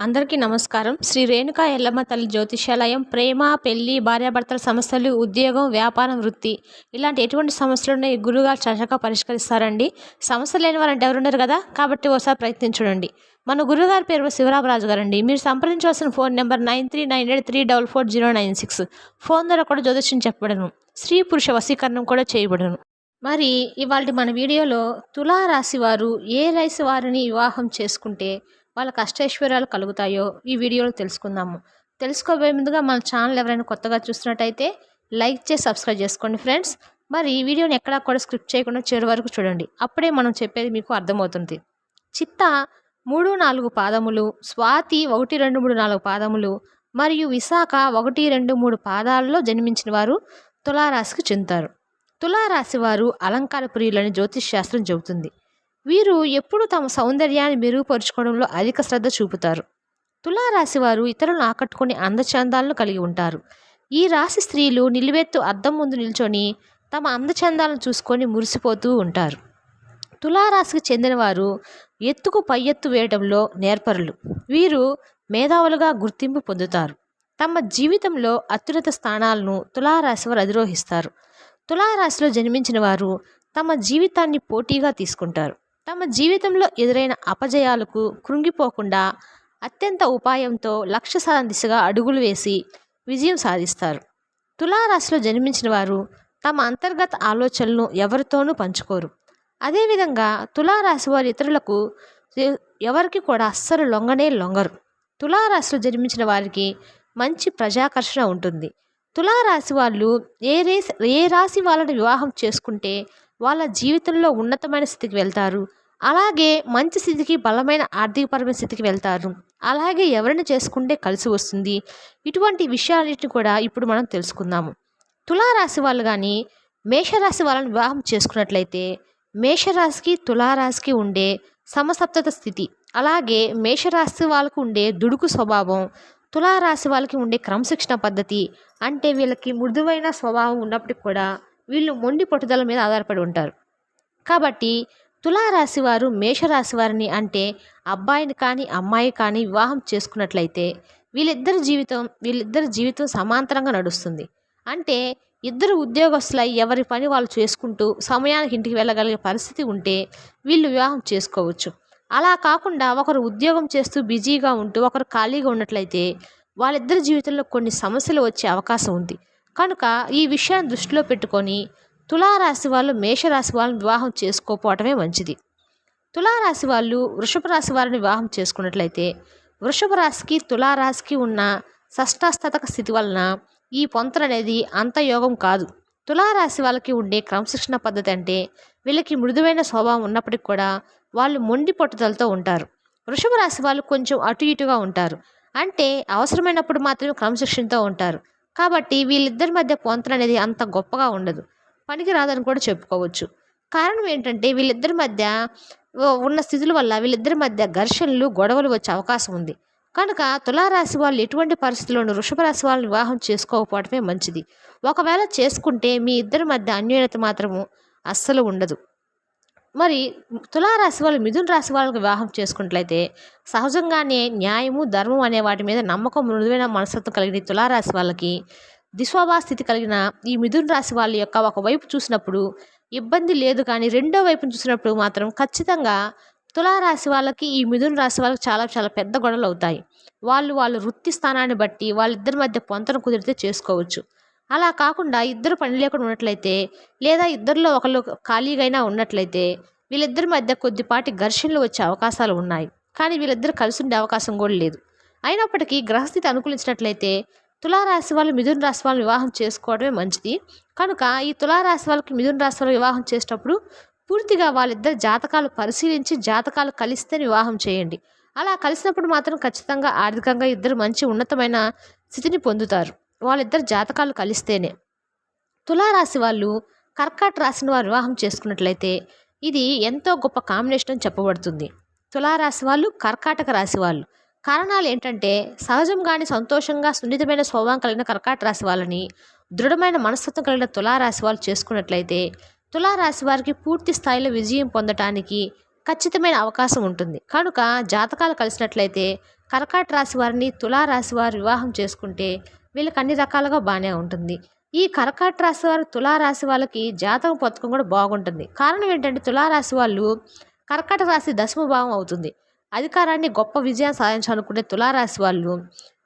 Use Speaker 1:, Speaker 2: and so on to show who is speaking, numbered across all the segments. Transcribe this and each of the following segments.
Speaker 1: అందరికీ నమస్కారం. శ్రీ రేణుకా ఎల్లమ్మ తల్లి జ్యోతిషాలయం ప్రేమ పెళ్ళి భార్యాభర్తల సమస్యలు ఉద్యోగం వ్యాపారం వృత్తి ఇలాంటి ఎటువంటి సమస్యలు ఉన్నాయి గురుగారు చక్కగా పరిష్కరిస్తారండి. సమస్య లేని వారంటే ఎవరున్నారు కదా? కాబట్టి ఒకసారి ప్రయత్నించండి మన గురుగారి పేరు శివరామరాజు గారండి. మీరు సంప్రదించవలసిన phone number nine three nine eight three double four zero nine six. Phone ద్వారా కూడా జ్యోతిష్యం చెప్పబడను. స్త్రీ పురుష వశీకరణం కూడా చేయబడను. మరి ఇవాళ మన వీడియోలో తులారాశి వారు ఏ రాశి వారిని వివాహం చేసుకుంటే వాళ్ళ కష్టైశ్వర్యాలు కలుగుతాయో ఈ వీడియోలో తెలుసుకుందాము. తెలుసుకోబోయే ముందుగా మన ఛానల్ ఎవరైనా కొత్తగా చూస్తున్నట్టయితే లైక్ చేసి సబ్స్క్రైబ్ చేసుకోండి ఫ్రెండ్స్. మరి ఈ వీడియోని ఎక్కడా కూడా స్క్రిప్ట్ చేయకుండా చివరి వరకు చూడండి. అప్పుడే మనం చెప్పేది మీకు అర్థమవుతుంది. చిత్త మూడు నాలుగు పాదములు స్వాతి ఒకటి రెండు మూడు నాలుగు పాదములు మరియు విశాఖ ఒకటి రెండు మూడు పాదాలలో జన్మించిన వారు తులారాశికి చెందుతారు. తులారాశి వారు అలంకార ప్రియులని జ్యోతిష్ శాస్త్రం చెబుతుంది. వీరు ఎప్పుడూ తమ సౌందర్యాన్ని మెరుగుపరుచుకోవడంలో అధిక శ్రద్ధ చూపుతారు. తులారాశి వారు ఇతరులను ఆకట్టుకునే అందచందాలను కలిగి ఉంటారు. ఈ రాశి స్త్రీలు నిలువెత్తు అద్దం ముందు నిల్చొని తమ అందచందాలను చూసుకొని మురిసిపోతూ ఉంటారు. తులారాశికి చెందినవారు ఎత్తుకు పై ఎత్తు వేయడంలో నేర్పరులు. వీరు మేధావులుగా గుర్తింపు పొందుతారు. తమ జీవితంలో అత్యున్నత స్థానాలను తులారాశి వారు అధిరోహిస్తారు. తులారాశిలో జన్మించిన వారు తమ జీవితాన్ని పోటీగా తీసుకుంటారు. తమ జీవితంలో ఎదురైన అపజయాలకు కృంగిపోకుండా అత్యంత ఉపాయంతో లక్ష్య సాధన దిశగా అడుగులు వేసి విజయం సాధిస్తారు. తులారాశిలో జన్మించిన వారు తమ అంతర్గత ఆలోచనలను ఎవరితోనూ పంచుకోరు. అదేవిధంగా తులారాశి వారి ఇతరులకు ఎవరికి కూడా అస్సలు లొంగనే లొంగరు. తులారాశిలో జన్మించిన వారికి మంచి ప్రజాకర్షణ ఉంటుంది. తులారాశి వాళ్ళు ఏ రేసి ఏ రాశి వాళ్ళని వివాహం చేసుకుంటే వాళ్ళ జీవితంలో ఉన్నతమైన స్థితికి వెళ్తారు. అలాగే మంచి స్థితికి బలమైన ఆర్థికపరమైన స్థితికి వెళ్తారు. అలాగే ఎవరిని చేసుకుంటే కలిసి వస్తుంది. ఇటువంటి విషయాలన్నిటిని కూడా ఇప్పుడు మనం తెలుసుకుందాము తులారాశి వాళ్ళు కానీ మేషరాశి వాళ్ళని వివాహం చేసుకున్నట్లయితే మేషరాశికి తులారాశికి ఉండే సమసప్తత స్థితి అలాగే మేషరాశి వాళ్ళకు ఉండే దుడుకు స్వభావం తులారాశి వాళ్ళకి ఉండే క్రమశిక్షణ పద్ధతి అంటే వీళ్ళకి మృదువైన స్వభావం ఉన్నప్పటికి కూడా వీళ్ళు మొండి పట్టుదల మీద ఆధారపడి ఉంటారు. కాబట్టి తులారాశి వారు మేషరాశి వారిని అంటే అబ్బాయిని కానీ అమ్మాయి కానీ వివాహం చేసుకున్నట్లయితే వీళ్ళిద్దరి జీవితం వీళ్ళిద్దరి జీవితం సమాంతరంగా నడుస్తుంది. అంటే ఇద్దరు ఉద్యోగస్తులై ఎవరి పని వాళ్ళు చేసుకుంటూ సమయానికి ఇంటికి వెళ్ళగలిగే పరిస్థితి ఉంటే వీళ్ళు వివాహం చేసుకోవచ్చు. అలా కాకుండా ఒకరు ఉద్యోగం చేస్తూ బిజీగా ఉంటూ ఒకరు ఖాళీగా ఉన్నట్లయితే వాళ్ళిద్దరి జీవితంలో కొన్ని సమస్యలు వచ్చే అవకాశం ఉంది. కనుక ఈ విషయాన్ని దృష్టిలో పెట్టుకొని తులారాశి వాళ్ళు మేషరాశి వాళ్ళని వివాహం చేసుకోకపోవటమే మంచిది. తులారాశి వాళ్ళు వృషభ రాశి వారిని వివాహం చేసుకున్నట్లయితే వృషభ రాశికి తులారాశికి ఉన్న షష్టాస్తక స్థితి వలన ఈ పొంతన అనేది అంత యోగం కాదు. తులారాశి వాళ్ళకి ఉండే క్రమశిక్షణ పద్ధతి అంటే వీళ్ళకి మృదువైన స్వభావం ఉన్నప్పటికి కూడా వాళ్ళు మొండి పట్టుదలతో ఉంటారు. వృషభ రాశి వాళ్ళు కొంచెం అటు ఇటుగా ఉంటారు. అంటే అవసరమైనప్పుడు మాత్రమే క్రమశిక్షణతో ఉంటారు. కాబట్టి వీళ్ళిద్దరి మధ్య పొంతన అనేది అంత గొప్పగా ఉండదు. పనికి రాదని కూడా చెప్పుకోవచ్చు. కారణం ఏంటంటే వీళ్ళిద్దరి మధ్య ఉన్న స్థితుల వల్ల వీళ్ళిద్దరి మధ్య ఘర్షణలు గొడవలు వచ్చే అవకాశం ఉంది. కనుక తులారాశి వాళ్ళు ఎటువంటి పరిస్థితుల్లోనూ వృషభ రాశి వాళ్ళని వివాహం చేసుకోకపోవటమే మంచిది. ఒకవేళ చేసుకుంటే మీ ఇద్దరి మధ్య అన్యోన్యత మాత్రము అస్సలు ఉండదు. మరి తులారాశి వాళ్ళు మిథున రాశి వాళ్ళకి వివాహం చేసుకున్నట్లయితే సహజంగానే న్యాయము ధర్మం అనే వాటి మీద నమ్మకం మృదువైన మనస్తత్వం కలిగిన తులారాశి వాళ్ళకి దిశోభా స్థితి కలిగిన ఈ మిథున రాశి వాళ్ళ యొక్క ఒకవైపు చూసినప్పుడు ఇబ్బంది లేదు కానీ రెండో వైపును చూసినప్పుడు మాత్రం ఖచ్చితంగా తులారాశి వాళ్ళకి ఈ మిథున రాశి వాళ్ళకి చాలా చాలా పెద్ద గొడవలు అవుతాయి. వాళ్ళు వాళ్ళ వృత్తి స్థానాన్ని బట్టి వాళ్ళిద్దరి మధ్య పొంతన కుదిరితే చేసుకోవచ్చు. అలా కాకుండా ఇద్దరు పని లేకుండా ఉన్నట్లయితే లేదా ఇద్దరిలో ఒకళ్ళు ఖాళీగా ఉన్నట్లయితే వీళ్ళిద్దరి మధ్య కొద్దిపాటి ఘర్షణలు వచ్చే అవకాశాలు ఉన్నాయి. కానీ వీళ్ళిద్దరు కలిసి ఉండే అవకాశం కూడా లేదు. అయినప్పటికీ గ్రహస్థితి అనుకూలించినట్లయితే తులారాశి వాళ్ళు మిథున రాశి వాళ్ళు వివాహం చేసుకోవడమే మంచిది. కనుక ఈ తులారాశి వాళ్ళకి మిథున రాశి వాళ్ళు వివాహం చేసేటప్పుడు పూర్తిగా వాళ్ళిద్దరు జాతకాలు పరిశీలించి జాతకాలు కలిస్తే వివాహం చేయండి. అలా కలిసినప్పుడు మాత్రం ఖచ్చితంగా ఆర్థికంగా ఇద్దరు మంచి ఉన్నతమైన స్థితిని పొందుతారు. వాళ్ళిద్దరు జాతకాలు కలిస్తేనే. తులారాశి వాళ్ళు కర్కాట రాశిని వారు వివాహం చేసుకున్నట్లయితే ఇది ఎంతో గొప్ప కాంబినేషన్ అని చెప్పబడుతుంది. తులారాశి వాళ్ళు కర్కాటక రాశి వాళ్ళు. కారణాలు ఏంటంటే సహజంగానే సంతోషంగా సున్నితమైన స్వభావం కలిగిన కర్కాట రాశి వాళ్ళని దృఢమైన మనస్తత్వం కలిగిన తులారాశి వాళ్ళు చేసుకున్నట్లయితే తులారాశి వారికి పూర్తి స్థాయిలో విజయం పొందటానికి ఖచ్చితమైన అవకాశం ఉంటుంది. కనుక జాతకాలు కలిసినట్లయితే కర్కాట రాశి వారిని తులారాశి వారు వివాహం చేసుకుంటే వీళ్ళకి అన్ని రకాలుగా బాగానే ఉంటుంది. ఈ కర్కాట రాశి వారు తులారాశి వాళ్ళకి జాతక పథకం కూడా బాగుంటుంది. కారణం ఏంటంటే తులారాశి వాళ్ళు కర్కాట రాశి దశమ భావం అవుతుంది. అధికారాన్ని గొప్ప విజయం సాధించాలనుకునే తులారాశి వాళ్ళు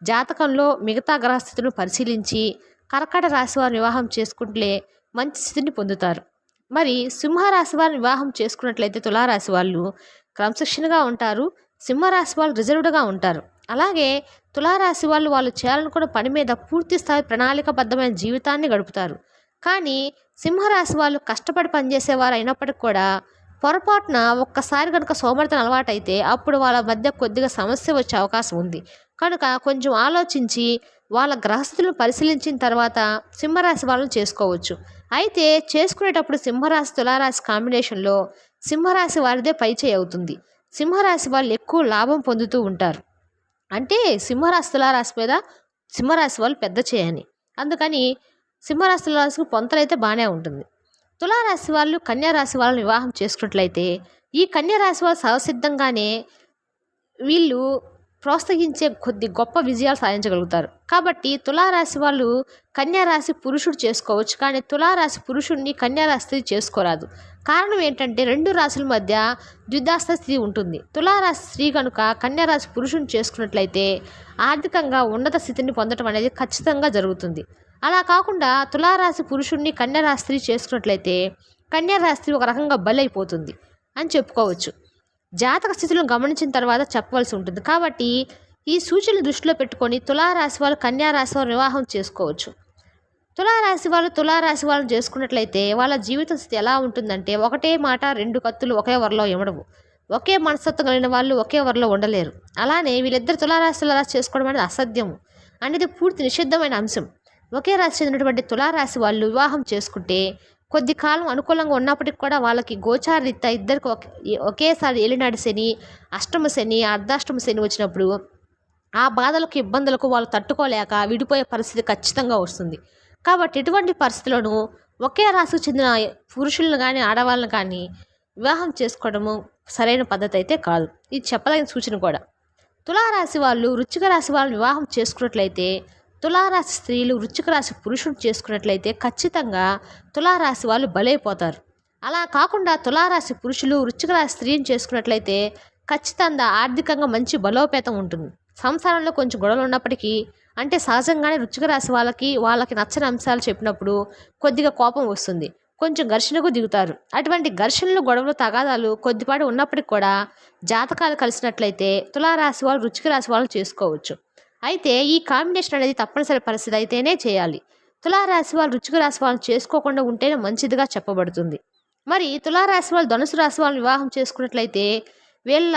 Speaker 1: జాతకంలో మిగతా గ్రహస్థితులను పరిశీలించి కర్కాట రాశి వారిని వివాహం చేసుకుంటే మంచి స్థితిని పొందుతారు. మరి సింహరాశి వారిని వివాహం చేసుకున్నట్లయితే తులారాశి వాళ్ళు క్రమశిక్షణగా ఉంటారు. సింహరాశి వాళ్ళు రిజర్వ్డ్గా ఉంటారు. అలాగే తులారాశి వాళ్ళు వాళ్ళు చేయాలనుకున్న పని మీద పూర్తి స్థాయి ప్రణాళికబద్ధమైన జీవితాన్ని గడుపుతారు. కానీ సింహరాశి వాళ్ళు కష్టపడి పనిచేసేవారు అయినప్పటికి కూడా పొరపాటున ఒక్కసారి కనుక సోమర్థన అలవాటైతే అప్పుడు వాళ్ళ మధ్య కొద్దిగా సమస్య వచ్చే అవకాశం ఉంది. కనుక కొంచెం ఆలోచించి వాళ్ళ గ్రహస్థులను పరిశీలించిన తర్వాత సింహరాశి వాళ్ళని చేసుకోవచ్చు. అయితే చేసుకునేటప్పుడు సింహరాశి తులారాశి కాంబినేషన్లో సింహరాశి వారిదే పైచేయి అవుతుంది. సింహరాశి వాళ్ళు ఎక్కువ లాభం పొందుతూ ఉంటారు. అంటే సింహరాశి తులారాశి మీద సింహరాశి వాళ్ళు పెద్ద చేయని. అందుకని సింహరాశి తులారాశికి పొంతలైతే బాగానే ఉంటుంది. తులారాశి వాళ్ళు కన్యారాశి వాళ్ళని వివాహం చేసుకున్నట్లయితే ఈ కన్యారాశి వాళ్ళు సహసిద్ధంగానే వీళ్ళు ప్రోత్సహించే కొద్ది గొప్ప విజయాలు సాధించగలుగుతారు. కాబట్టి తులారాశి వాళ్ళు కన్యారాశి పురుషుడు చేసుకోవచ్చు. కానీ తులారాశి పురుషుడిని కన్యారాశి చేసుకోరాదు. కారణం ఏంటంటే రెండు రాశుల మధ్య ద్విదాస్త స్థితి ఉంటుంది. తులారాశి స్త్రీ కనుక కన్యారాశి పురుషుని చేసుకున్నట్లయితే ఆర్థికంగా ఉన్నత స్థితిని పొందడం అనేది ఖచ్చితంగా జరుగుతుంది. అలా కాకుండా తులారాశి పురుషుణ్ణి కన్యారాశి స్త్రీ చేసుకున్నట్లయితే కన్యారాశి స్త్రీ ఒక రకంగా బలైపోతుంది అని చెప్పుకోవచ్చు. జాతక స్థితులను గమనించిన తర్వాత చెప్పవలసి ఉంటుంది. కాబట్టి ఈ సూచనలు దృష్టిలో పెట్టుకొని తులారాశి వాళ్ళు కన్యారాశి వారు వివాహం చేసుకోవచ్చు. తులారాశి వాళ్ళు తులారాశి వాళ్ళు చేసుకున్నట్లయితే వాళ్ళ జీవిత స్థితి ఎలా ఉంటుందంటే ఒకటే మాట రెండు కత్తులు ఒకే వరలో ఇవ్వడము ఒకే మనస్తత్వం కలిగిన వాళ్ళు ఒకే వరలో ఉండలేరు. అలానే వీళ్ళిద్దరు తులారాశి రాశి చేసుకోవడం అనేది అసాధ్యము. అనేది పూర్తి నిషిద్ధమైన అంశం. ఒకే రాశి చెందినటువంటి తులారాశి వాళ్ళు వివాహం చేసుకుంటే కొద్ది కాలం అనుకూలంగా ఉన్నప్పటికి కూడా వాళ్ళకి గోచారరీత్యా ఇద్దరికి ఒకే ఒకేసారి ఏలినాడు శని అష్టమ శని అర్ధాష్టమ శని వచ్చినప్పుడు ఆ బాధలకు ఇబ్బందులకు వాళ్ళు తట్టుకోలేక విడిపోయే పరిస్థితి ఖచ్చితంగా వస్తుంది. కాబట్టి ఎటువంటి పరిస్థితులను ఒకే రాశికి చెందిన పురుషులను కానీ ఆడవాళ్ళని కానీ వివాహం చేసుకోవడము సరైన పద్ధతి అయితే కాదు. ఇది చెప్పదగిన సూచన కూడా. తులారాశి వాళ్ళు వృచ్చిక రాశి వాళ్ళని వివాహం చేసుకున్నట్లయితే తులారాశి స్త్రీలు వృచ్చిక రాశి పురుషుడు చేసుకున్నట్లయితే ఖచ్చితంగా తులారాశి వాళ్ళు బలైపోతారు. అలా కాకుండా తులారాశి పురుషులు వృచ్చిక రాశి స్త్రీని చేసుకున్నట్లయితే ఖచ్చితంగా ఆర్థికంగా మంచి బలోపేతం ఉంటుంది. సంసారంలో కొంచెం గొడవలు ఉన్నప్పటికీ అంటే సహజంగానే రుచిక రాశి వాళ్ళకి వాళ్ళకి నచ్చని అంశాలు చెప్పినప్పుడు కొద్దిగా కోపం వస్తుంది. కొంచెం ఘర్షణకు దిగుతారు. అటువంటి ఘర్షణలు గొడవలు తగాదాలు కొద్దిపాటి ఉన్నప్పటికి కూడా జాతకాలు కలిసినట్లయితే తులారాశి వాళ్ళు రుచిక రాశి వాళ్ళు చేసుకోవచ్చు. అయితే ఈ కాంబినేషన్ అనేది తప్పనిసరి పరిస్థితి అయితేనే చేయాలి. తులారాశి వాళ్ళు రుచిక రాశి వాళ్ళని చేసుకోకుండా ఉంటేనే మంచిదిగా చెప్పబడుతుంది. మరి తులారాశి వాళ్ళు ధనుసు రాశి వాళ్ళని వివాహం చేసుకున్నట్లయితే వీళ్ళ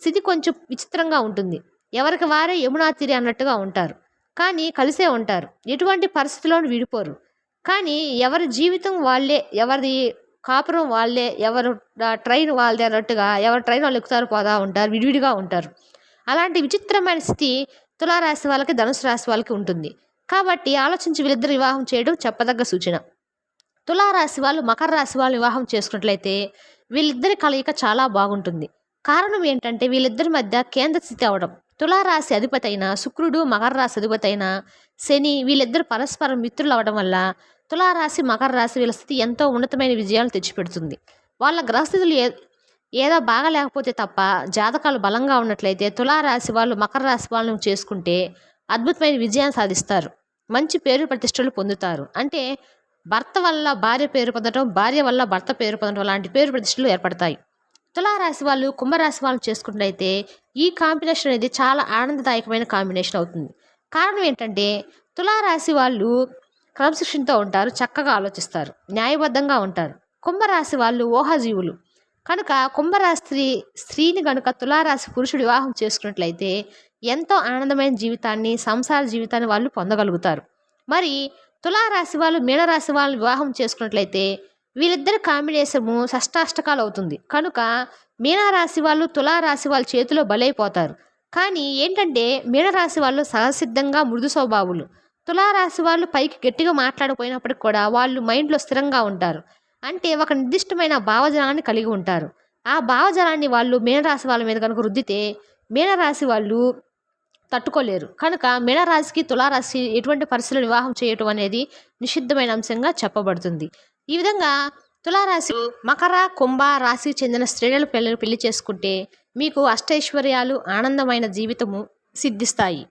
Speaker 1: స్థితి కొంచెం విచిత్రంగా ఉంటుంది. ఎవరికి వారే యమునాతిరి అన్నట్టుగా ఉంటారు. కానీ కలిసే ఉంటారు. ఎటువంటి పరిస్థితుల్లోనూ విడిపోరు. కానీ ఎవరి జీవితం వాళ్ళే ఎవరిది కాపురం వాళ్ళే ఎవరు ట్రైన్ వాళ్ళదే అన్నట్టుగా ఎవరి ట్రైన్ వాళ్ళు ఎక్కుతారు పోదా ఉంటారు విడివిడిగా ఉంటారు. అలాంటి విచిత్రమైన స్థితి తులారాశి వాళ్ళకి ధనుసు రాశి వాళ్ళకి ఉంటుంది. కాబట్టి ఆలోచించి వీళ్ళిద్దరు వివాహం చేయడం చెప్పదగ్గ సూచన. తులారాశి వాళ్ళు మకర రాశి వాళ్ళు వివాహం చేసుకున్నట్లయితే వీళ్ళిద్దరి కలయిక చాలా బాగుంటుంది. కారణం ఏంటంటే వీళ్ళిద్దరి మధ్య కేంద్ర స్థితి అవడం. తులారాశి అధిపతైన శుక్రుడు మకర రాశి అధిపతైన శని వీళ్ళిద్దరు పరస్పరం మిత్రులు అవడం వల్ల తులారాశి మకర రాశి వీళ్ళ స్థితి ఎంతో ఉన్నతమైన విజయాలు తెచ్చిపెడుతుంది. వాళ్ళ గ్రహస్థితులు ఏ ఏదో బాగా లేకపోతే తప్ప జాతకాలు బలంగా ఉన్నట్లయితే తులారాశి వాళ్ళు మకర రాశి వాళ్ళని చేసుకుంటే అద్భుతమైన విజయాన్ని సాధిస్తారు. మంచి పేరు ప్రతిష్టలు పొందుతారు. అంటే భర్త వల్ల భార్య పేరు పొందడం భార్య వల్ల భర్త పేరు పొందడం లాంటి పేరు ప్రతిష్టలు ఏర్పడతాయి. తులారాశి వాళ్ళు కుంభరాశి వాళ్ళు చేసుకున్నట్లయితే ఈ కాంబినేషన్ అనేది చాలా ఆనందదాయకమైన కాంబినేషన్ అవుతుంది. కారణం ఏంటంటే తులారాశి వాళ్ళు క్రమశిక్షణతో ఉంటారు చక్కగా ఆలోచిస్తారు న్యాయబద్ధంగా ఉంటారు. కుంభరాశి వాళ్ళు ఊహాజీవులు. కనుక కుంభరాశి స్త్రీ స్త్రీని కనుక తులారాశి పురుషుడు వివాహం చేసుకున్నట్లయితే ఎంతో ఆనందమైన జీవితాన్ని సంసార జీవితాన్ని వాళ్ళు పొందగలుగుతారు. మరి తులారాశి వాళ్ళు మీనరాశి వాళ్ళని వివాహం చేసుకున్నట్లయితే వీళ్ళిద్దరి కాంబినేషము షష్టాష్టకాలు అవుతుంది కనుక మీనరాశి వాళ్ళు తులారాశి వాళ్ళ చేతిలో బలైపోతారు. కానీ ఏంటంటే మీనరాశి వాళ్ళు సహసిద్ధంగా మృదు స్వభావులు. తులారాశి వాళ్ళు పైకి గట్టిగా మాట్లాడపోయినప్పటికి కూడా వాళ్ళు మైండ్లో స్థిరంగా ఉంటారు. అంటే ఒక నిర్దిష్టమైన భావజనాన్ని కలిగి ఉంటారు. ఆ భావజనాన్ని వాళ్ళు మీనరాశి వాళ్ళ మీద కనుక రుద్దితే మీనరాశి వాళ్ళు తట్టుకోలేరు. కనుక మీనరాశికి తులారాశి ఎటువంటి పరిస్థితులు వివాహం చేయటం అనేది నిషిద్ధమైన అంశంగా చెప్పబడుతుంది. ఈ విధంగా తులారాశి మకర కుంభ రాశికి చెందిన స్త్రీలను పిల్లలు పెళ్ళి చేసుకుంటే మీకు అష్టైశ్వర్యాలు ఆనందమైన జీవితము సిద్ధిస్తాయి.